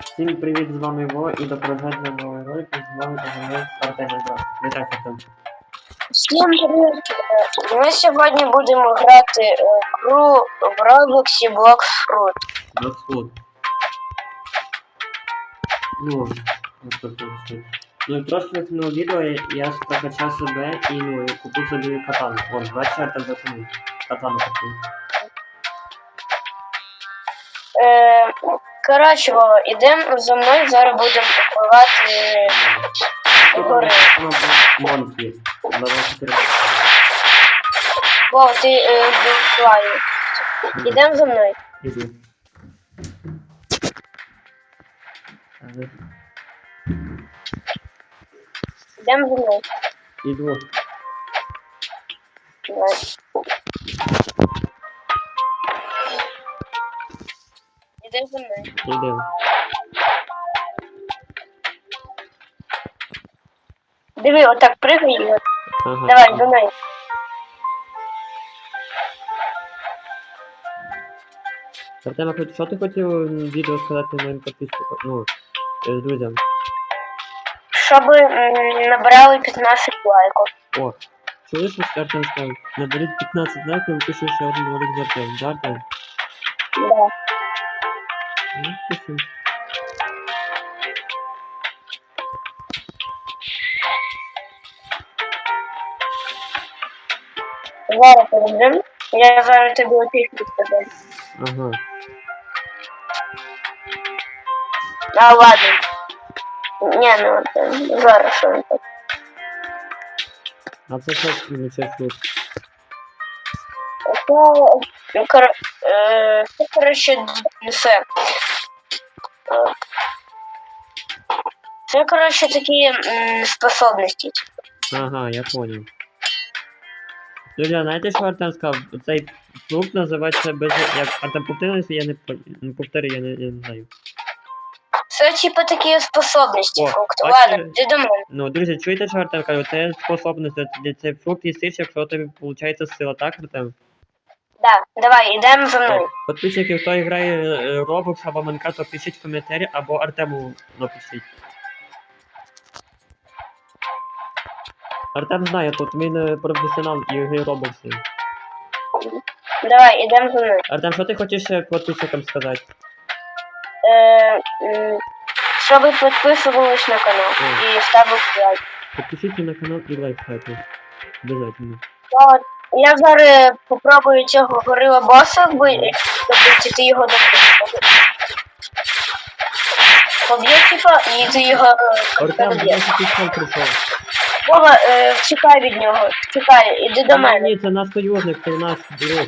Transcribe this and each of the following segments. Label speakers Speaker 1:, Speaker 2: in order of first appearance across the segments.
Speaker 1: Всім привіт, з вами Во і до прогляду нової ролики з вами Артем Ігор. Вітаю Артем.
Speaker 2: Всім привіт! Ми сьогодні будемо грати е, гру в Роблоксі Bloxfruit.
Speaker 1: Досход. Ну, ось тут. Ну і трошки виконав відео, я- я прокачав себе і ну, і купив собі катану. Вон, 24 там закону. Катану купив.
Speaker 2: Е, коротше, Вова, ідемо за мною, зараз будемо впливати гори.
Speaker 1: Монк є. Давай чотири.
Speaker 2: Вова, ти е, впливай. Ідемо за мною. Ідемо за мною.
Speaker 1: Іду.
Speaker 2: Давай. Ідемо за мною.
Speaker 1: Іду.
Speaker 2: Диви, отак пригай.
Speaker 1: Ага.
Speaker 2: Давай, за мною.
Speaker 1: Артем, а хоч- що ти хотів відео сказати моїм підписчикам? Ну, е, друзям.
Speaker 2: Щоб набрали 15 лайків.
Speaker 1: О, чуєш, що Артем сказав? Наберіть 15 лайків і пишу ще один ролик з Артем. Да, Артем?
Speaker 2: Да.
Speaker 1: Ну, пишу.
Speaker 2: Зараз подивимо. Я зараз тобі опішу скажу.
Speaker 1: Ага.
Speaker 2: А ладно. Ні, ну от, е, зараз що він так.
Speaker 1: А це що мені це тут?
Speaker 2: Це, кор... е, це коротше, все. Це, коротше, такі м, способності.
Speaker 1: Ага, я понял. Друзі, знаєте, що Артем сказав? Цей фрукт називається без... Як Артем повторюється, я не по- повтори, я не, я не знаю.
Speaker 2: Це типу такі способності
Speaker 1: О,
Speaker 2: фрукт.
Speaker 1: бачите?
Speaker 2: Ладно, ти до мене.
Speaker 1: Ну, друзі, чуєте, що Артем каже? Це способність, це, це фрукт їстиш, якщо у тебе виходить сила, так, Артем?
Speaker 2: Да, давай, йдемо за мною.
Speaker 1: Подписчики, хто грає е, Roblox або то пишіть в коментарі, або Артему напишіть. Артем знає, тут він е, професіонал і грає Roblox.
Speaker 2: Давай, йдемо за мною.
Speaker 1: Артем, що ти хочеш подписчикам сказати?
Speaker 2: Е, м, щоб ви підписувались на канал
Speaker 1: О.
Speaker 2: і ставили лайк.
Speaker 1: Підпишіться на канал і лайк ставте. Обязательно.
Speaker 2: От, Я зараз попробую цього горила боса вбити, ти його допустиш. Поб'є типа, і ти його е,
Speaker 1: прийшов.
Speaker 2: Вова, е, втікай від нього, втікай, іди до мене.
Speaker 1: Ні, це наш союзник, це наш друг.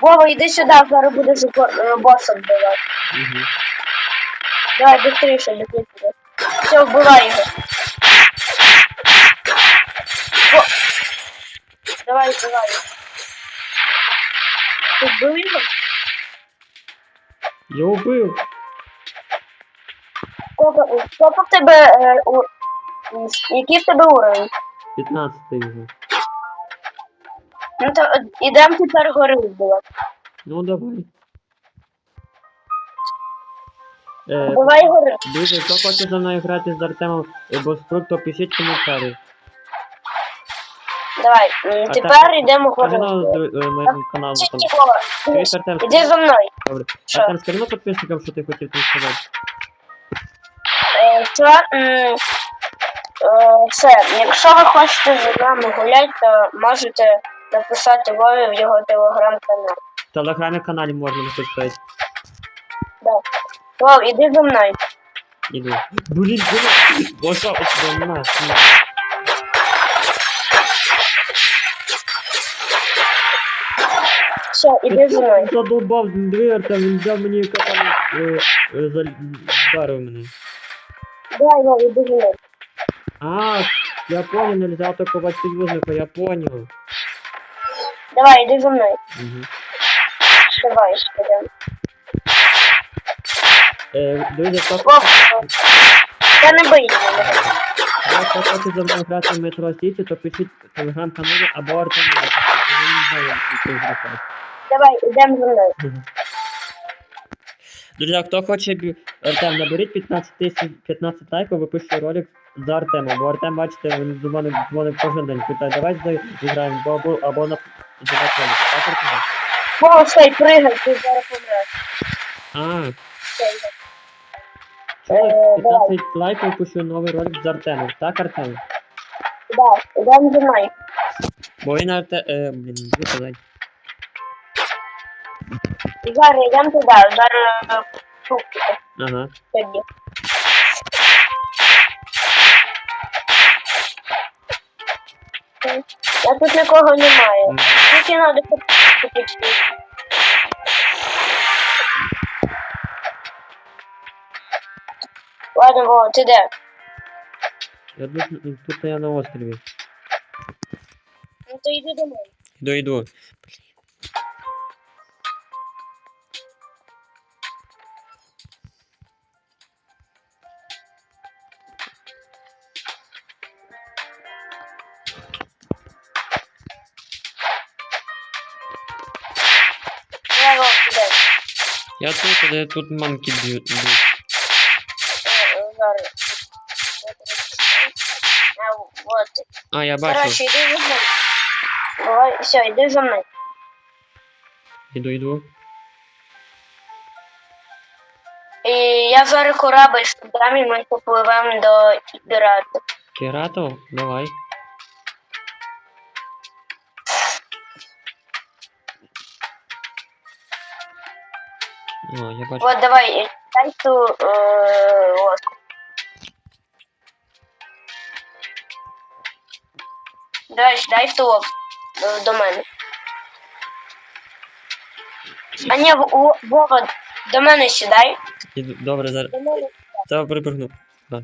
Speaker 2: Вова, іди сюди, зараз будеш го- е, боса вбивати.
Speaker 1: Угу.
Speaker 2: Давай, быстріше, літи. Все, вбивай його. Давай, його. Ти вбив його?
Speaker 1: Я убив.
Speaker 2: Сколько, сколько в тебе, е, у, який в тебе уровень?
Speaker 1: 15 вже.
Speaker 2: Ну то е, ідемо тепер гори вбивати.
Speaker 1: Ну давай. Е,
Speaker 2: Вбивай гори.
Speaker 1: Друзі, хто хоче за мною грати з Артемом або з фрукт, то пишіть коментарі.
Speaker 2: Давай, м,
Speaker 1: А
Speaker 2: тепер йдемо гори.
Speaker 1: на моєму каналу там.
Speaker 2: Чекай,
Speaker 1: Артем?
Speaker 2: Іди за мною.
Speaker 1: Добре.
Speaker 2: Що?
Speaker 1: Артем, скажи на підписникам, що ти хотів там сказати.
Speaker 2: Е, м, е, все, якщо ви хочете з нами гуляти, то можете написати Вові в його телеграм-канал.
Speaker 1: В телеграмі каналі можна написати.
Speaker 2: Да. Вов, іди за мною.
Speaker 1: Іду. Блін, блін. Боже, ось до нас. ні.
Speaker 2: Все, іди за мною.
Speaker 1: Задовбав дві Артем, він взяв мені капан, е, вдарив мене.
Speaker 2: Давай, Вов, іди за мною.
Speaker 1: А, я понял, нельзя атакувати союзника, я понял.
Speaker 2: Давай, іди за мною.
Speaker 1: Угу.
Speaker 2: Давай, пойдем.
Speaker 1: Е, друзі, хто
Speaker 2: Вов, та не бийся мене.
Speaker 1: Я хто хоче за мною грати в Метро Сіті, то пишіть телеграм-каналі або Артему. Я не знаю, як це зробити.
Speaker 2: Давай, ідемо за мною.
Speaker 1: Друзі, хто хоче бі- Артем, наберіть 15 тисяч 15 лайків, випишу ролик за Артемом. Бо Артем, бачите, він до мене дзвонить кожен день. Питає, давай зіграємо, бо або, або на. Так, Артем?
Speaker 2: О, стой, пригай, ти зараз помреш.
Speaker 1: А,
Speaker 2: Стой,
Speaker 1: чули?
Speaker 2: Е,
Speaker 1: 15 лайків випишу новий ролик з Артемом. Так, Артем?
Speaker 2: Да, йдемо за мною.
Speaker 1: Бо він Арте... Е, блін, не казати.
Speaker 2: Зараз йдемо туди, зараз шукайте
Speaker 1: Ага.
Speaker 2: тобі. Я тут нікого немає.
Speaker 1: Мгм.
Speaker 2: Тільки треба купити. Ладно, Вова, ти де?
Speaker 1: Я тут, тут я на острові.
Speaker 2: Ну то йди до мене.
Speaker 1: Йду, йду.
Speaker 2: Я
Speaker 1: тут, манки б'ють.
Speaker 2: А,
Speaker 1: я бачу.
Speaker 2: Короче, йди за мною. Давай, все, йди за мною.
Speaker 1: Іду, йду.
Speaker 2: І я зараз корабль скидам, і ми попливемо до пірата.
Speaker 1: Піратов? Давай. О, я бачу.
Speaker 2: Вот давай, дай ту е, лодку. Давай, дай ту лодку до, мене. А ні, В- В- Вова, до мене сідай.
Speaker 1: Добре, зараз.
Speaker 2: До мене
Speaker 1: Зараз припрыгну.
Speaker 2: е,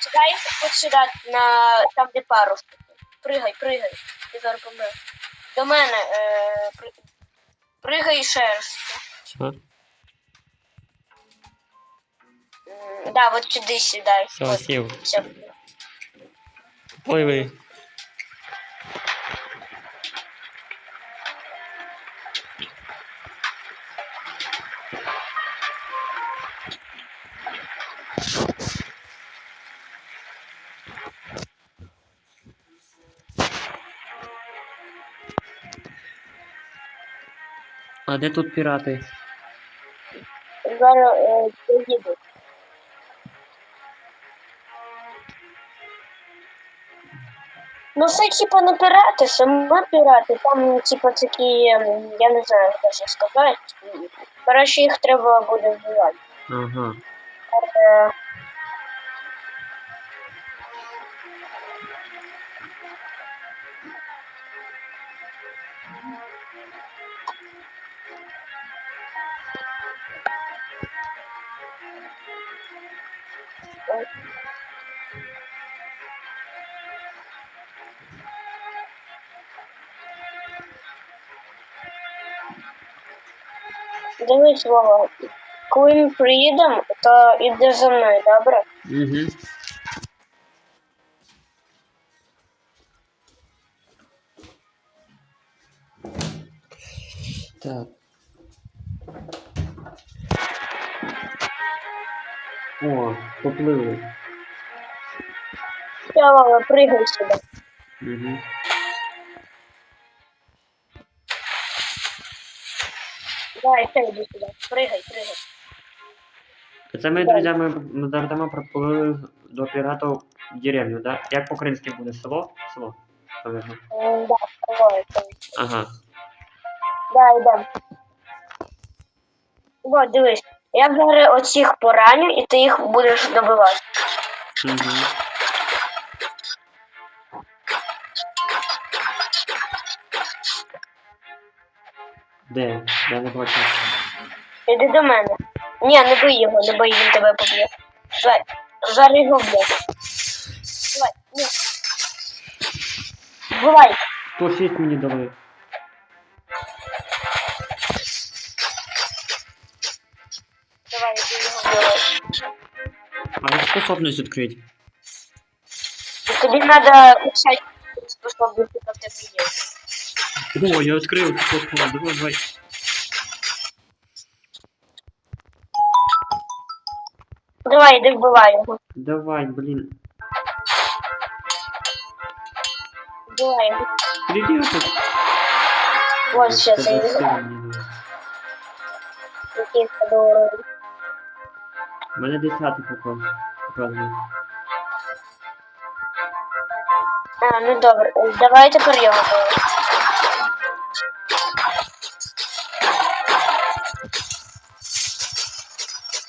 Speaker 2: сідай от сюди, на там, де парус. Пригай, пригай. Ти зараз помреш. До мене. Е, при, пригай ще раз.
Speaker 1: Все.
Speaker 2: Да, вот сюди сідай.
Speaker 1: Все,
Speaker 2: От,
Speaker 1: сів.
Speaker 2: все.
Speaker 1: Пливи. А де тут пірати?
Speaker 2: Зараз е, поїду. Ну, це типа не пірати, саме пірати. Там, типа, такі, ем, я не знаю, як це сказати. Коротше, їх треба буде вбивати.
Speaker 1: Ага.
Speaker 2: Е, Дивись, Вова, коли ми приїдемо, то іди за мною, добре?
Speaker 1: Угу. Так. О, попливли.
Speaker 2: Все, Вова, пригай сюди.
Speaker 1: Угу.
Speaker 2: Давай, все, іди сюди. Пригай, пригай.
Speaker 1: Це ми, друзі, ми, з проплили до піратів в деревню, да? Як по-українськи буде село? Село. Наверно.
Speaker 2: М, Да, давай, давай.
Speaker 1: Ага.
Speaker 2: Да, йдем. Вот, дивись. Я зараз оцих пораню, і ти їх будеш добивати.
Speaker 1: Угу. Де? Я не бачу.
Speaker 2: Іди до мене. Ні, не бий його, не бий, він тебе поб'є. Давай, зараз його вб'є. Давай, ні. Бувай.
Speaker 1: 106 мені дали. А як способність відкрити?
Speaker 2: І тобі треба качати способності, як в тебе є.
Speaker 1: О, я відкрив способність. Давай, давай.
Speaker 2: Давай, іди вбивай його.
Speaker 1: Давай, блін.
Speaker 2: Вбивай його.
Speaker 1: Привіт.
Speaker 2: Ось ще цей який доларовий.
Speaker 1: У мене десятий покон. Показує.
Speaker 2: А, ну добре. Давай тепер його вбивай.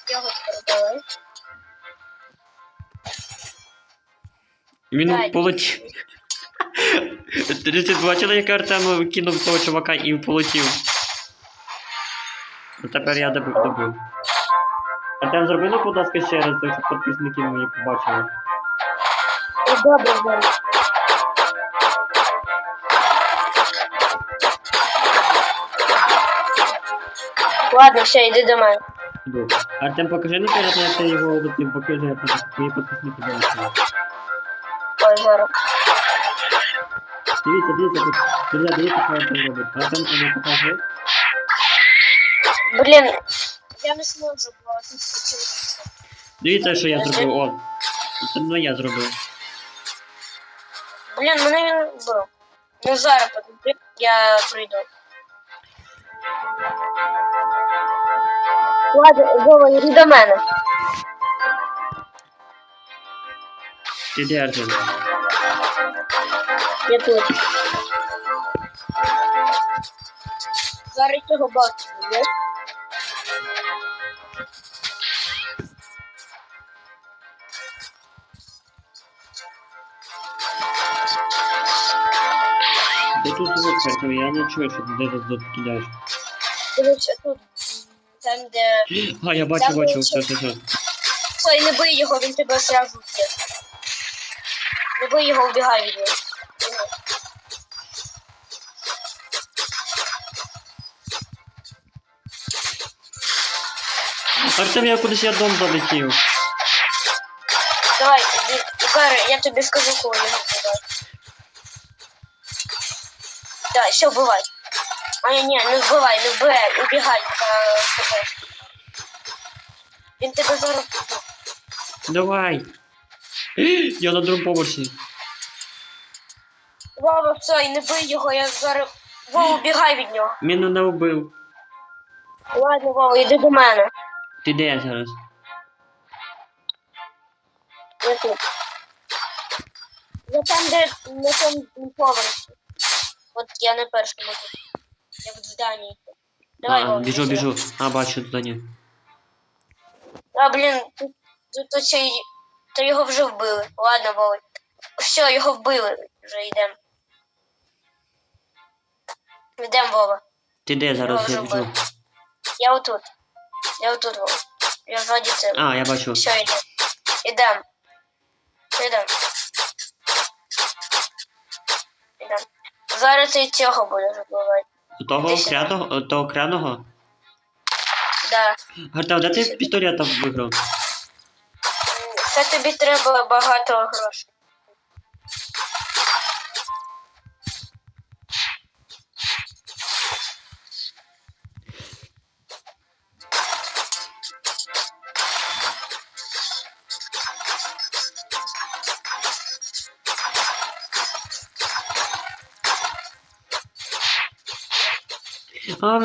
Speaker 2: Його вбивай.
Speaker 1: Він
Speaker 2: Дай.
Speaker 1: полетів. Ти бачили, як Артем кинув того чувака і полетів. А тепер я добив. добив. Артем, зроби, ну, будь ласка, ще раз, так, щоб підписники мої побачили.
Speaker 2: І добре зараз. Ладно, все, йди до мене.
Speaker 1: Іду. Артем, покажи наперед, як ти його летів, покажи, я тобі, щоб твої підписники бачили.
Speaker 2: Ой, зараз.
Speaker 1: Дивіться, дивіться, тут, друзі, дивіться, що Артем робить. Артем, ти не покажи.
Speaker 2: Блін, я не зможу, бо тут.
Speaker 1: Дивіться, що я зробив, о. Це не я зробив.
Speaker 2: Блін, мене він вбив. Ну зараз подожди, я прийду. Ладно, Вова, йди до мене.
Speaker 1: Ти де, Артем?
Speaker 2: Я тут. Зараз цього бачу, є?
Speaker 1: Де тут звук, Я не чую, що ти де тут кидаєш.
Speaker 2: Тут. Там, де...
Speaker 1: А, я бачу, бачу, все, все, все.
Speaker 2: Стой, не бий його, він тебе зразу вб'є. Не бий його, убігай від нього.
Speaker 1: Артем, я кудись я дом залетів.
Speaker 2: Давай, іди, я тобі скажу, його вбивати. Давай, все, вбивай. А ні, ні, не вбивай, не вбивай, убігай та тебе. Він тебе зараз.
Speaker 1: Давай. Я на другому поверсі.
Speaker 2: Вова, все, і не бий його, я зараз... Вова, убігай від нього.
Speaker 1: Мене не вбив.
Speaker 2: Ладно, Вова, йди до мене.
Speaker 1: Ти де зараз?
Speaker 2: Я тут. Я там, де на тому поверсі. От я на першому тут. Я в зданні. Давай,
Speaker 1: а,
Speaker 2: Вова.
Speaker 1: біжу, біжу. А, бачу здання.
Speaker 2: А, блін, тут, тут оцей... То його вже вбили. Ладно, Вова. Все, його вбили. Вже йдемо. Йдемо, Вова.
Speaker 1: Ти де зараз? Я
Speaker 2: вже
Speaker 1: біжу.
Speaker 2: вбили. Я отут. Я отут, Вова. Я ззаді це.
Speaker 1: А, я бачу.
Speaker 2: Все, йдемо. Йдемо. Йдемо. Йдемо. Зараз і цього будеш вбивати.
Speaker 1: Того
Speaker 2: Десять.
Speaker 1: кряного? Того кряного?
Speaker 2: Да.
Speaker 1: Гарта, де ти пістолета виграв?
Speaker 2: Це тобі треба багато грошей.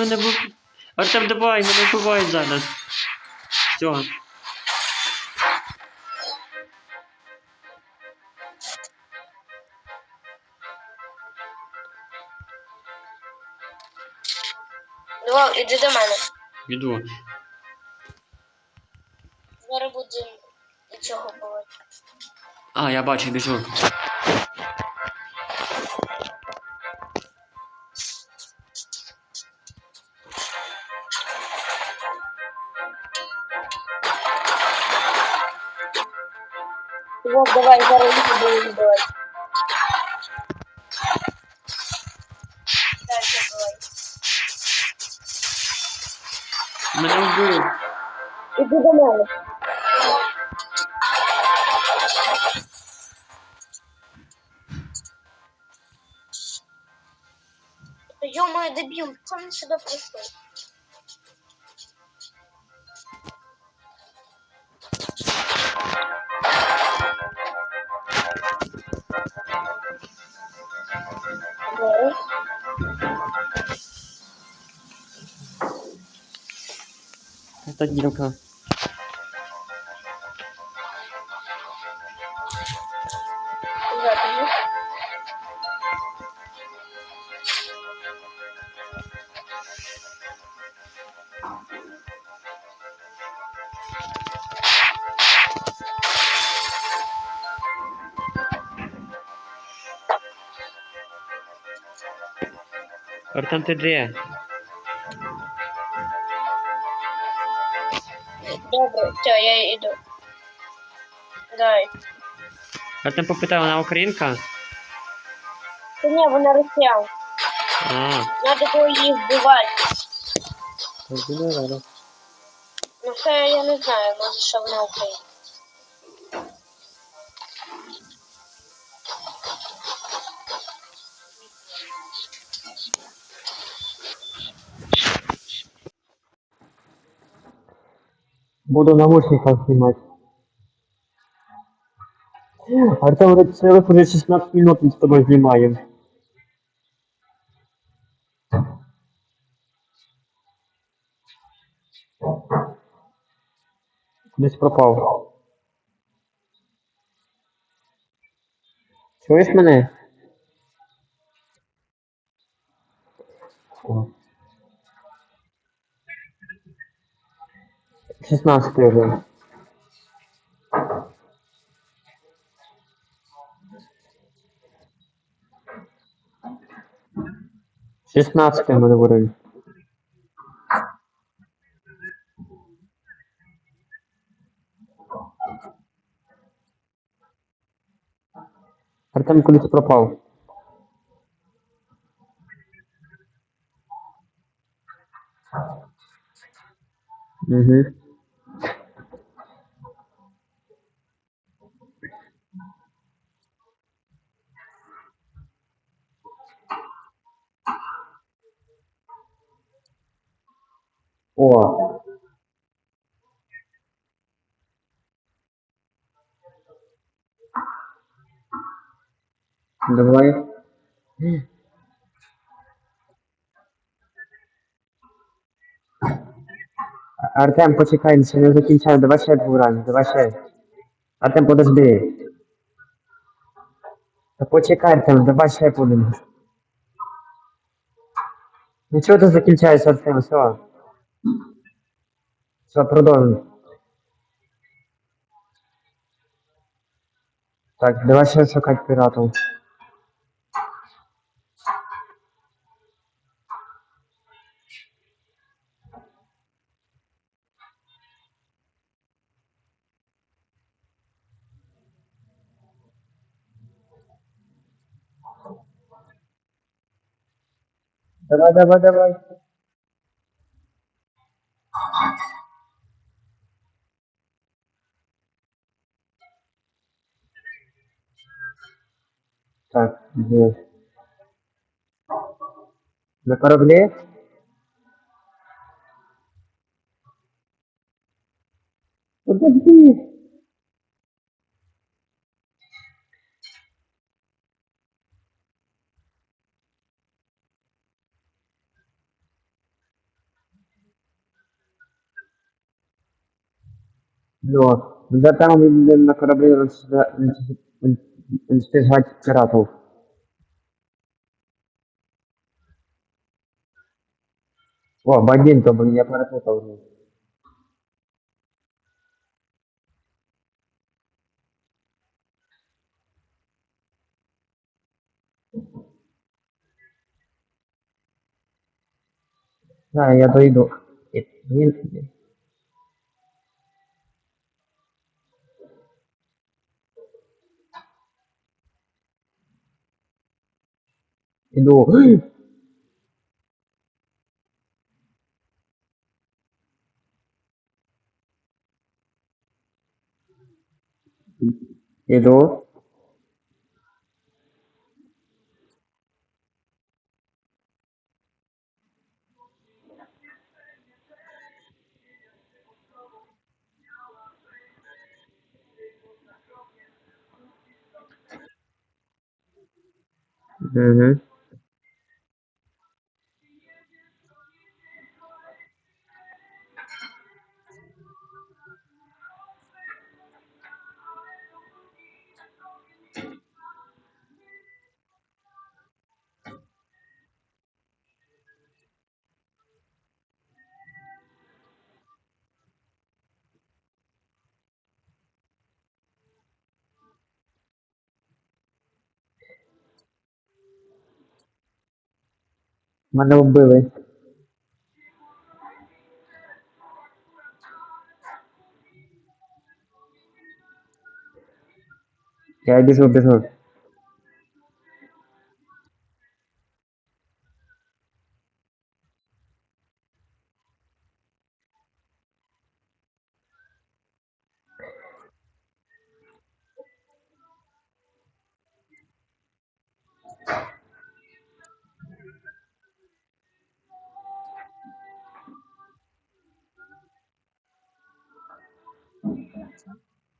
Speaker 1: Мене був. Артем, давай, мене вбивають зараз. Все.
Speaker 2: Ну, іди до мене.
Speaker 1: Іду.
Speaker 2: Зараз буде і цього бувати.
Speaker 1: А, я бачу, біжу.
Speaker 2: Ё-моё, добил, мне сюда пришел.
Speaker 3: Это
Speaker 2: Димка.
Speaker 3: Артем, ти де?
Speaker 2: Добре, все, я йду. Дай.
Speaker 3: Артем попитав, вона українка?
Speaker 2: Та ні, вона росіян.
Speaker 3: А,
Speaker 2: Надо було її вбивати.
Speaker 3: так.
Speaker 2: Ну це я не знаю, може що вона українка.
Speaker 3: Буду на наушниках снимать. Артем, вроде целых уже 16 минут мы с тобой снимаем. Десь пропав. Чуєш мене? 16 вже. Шістнадцятий мене уровень. Артем кудись пропав. Угу. О. Давай. Артем, почекай, ще не закінчай, давай ще пограємо, давай ще. Артем, подожди. Та почекай, Артем, давай ще будемо. Ну чого ти закінчаєш, Артем, все. Все, продовжуй. Так, давай ще шукати піратів. Давай, давай, давай. Так, где? На корабле? Подожди. Ну, да там він на кораблі уничтожать пиратов. О, бандин, то блин, я перепутал. блин. Да, я дойду. Э, блин. Иду. Иду. Угу.
Speaker 1: Мене вбили. Я біжу, біжу.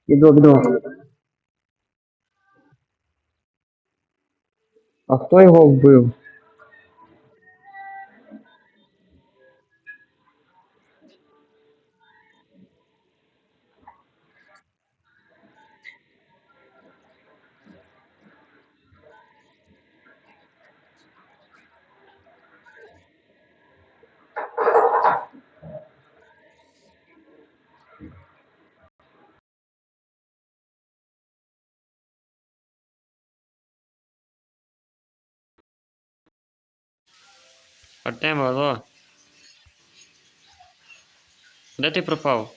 Speaker 1: Іду, іду. А хто його вбив? Артем, алло. Де ти пропав?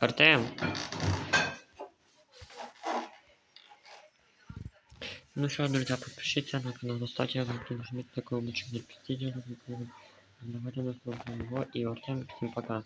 Speaker 1: Артем. Ну что, друзья, подпишитесь на канал, ставьте лайки, нажмите такой обычный видео, давайте на его и Артем, всем пока.